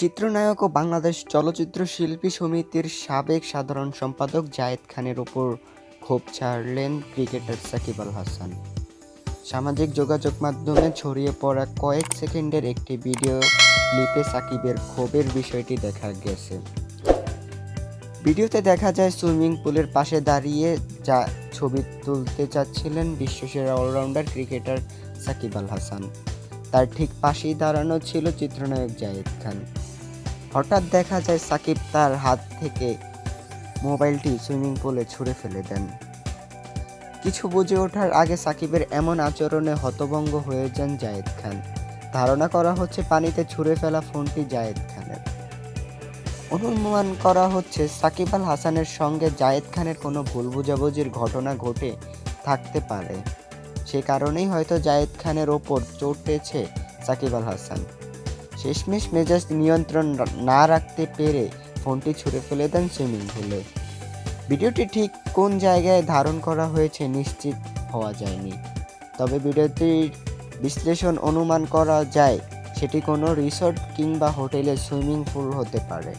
চিত্রনায়ক ও বাংলাদেশ চলচ্চিত্র শিল্পী সমিতির সাবেক সাধারণ সম্পাদক জায়েদ খানের ওপর ক্ষোভ ছাড়লেন ক্রিকেটার সাকিব আল হাসান। সামাজিক যোগাযোগ মাধ্যমে ছড়িয়ে পড়া কয়েক সেকেন্ডের একটি ভিডিও ক্লিপে সাকিবের ক্ষোভের বিষয়টি দেখা গেছে। ভিডিওতে দেখা যায়, সুইমিং পুলের পাশে দাঁড়িয়ে যা ছবি তুলতে চাচ্ছিলেন বিশ্বসেরা অলরাউন্ডার ক্রিকেটার সাকিব আল হাসান। তার ঠিক পাশেই দাঁড়ানো ছিল চিত্রনায়ক জায়েদ খান। হঠাৎ দেখা যায় সাকিব তার হাত থেকে মোবাইলটি সুইমিং পুলে ছুঁড়ে ফেলে দেন। কিছু বুঝে ওঠার আগে সাকিবের এমন আচরণে হতভঙ্গ হয়ে যান জায়েদ খান। ধারণা করা হচ্ছে পানিতে ছুঁড়ে ফেলা ফোনটি জায়েদ খানের। অনুমান করা হচ্ছে সাকিব আল হাসানের সঙ্গে জায়েদ খানের কোনো ভুল বোঝাবুঝির ঘটনা ঘটে থাকতে পারে। সে কারণেই হয়তো জায়েদ খানের ওপর চোটেছে সাকিব আল হাসান। শেষমেশ মেজাজ নিয়ন্ত্রণ না রাখতে পেরে ফোনটি ছুঁড়ে ফেলে দেন সুইমিং পুলে। ভিডিওটি ঠিক কোন জায়গায় ধারণ করা হয়েছে নিশ্চিত হওয়া যায়নি। তবে ভিডিওটির বিশ্লেষণ অনুমান করা যায়, সেটি কোনো রিসর্ট কিংবা হোটেলের সুইমিং পুল হতে পারে।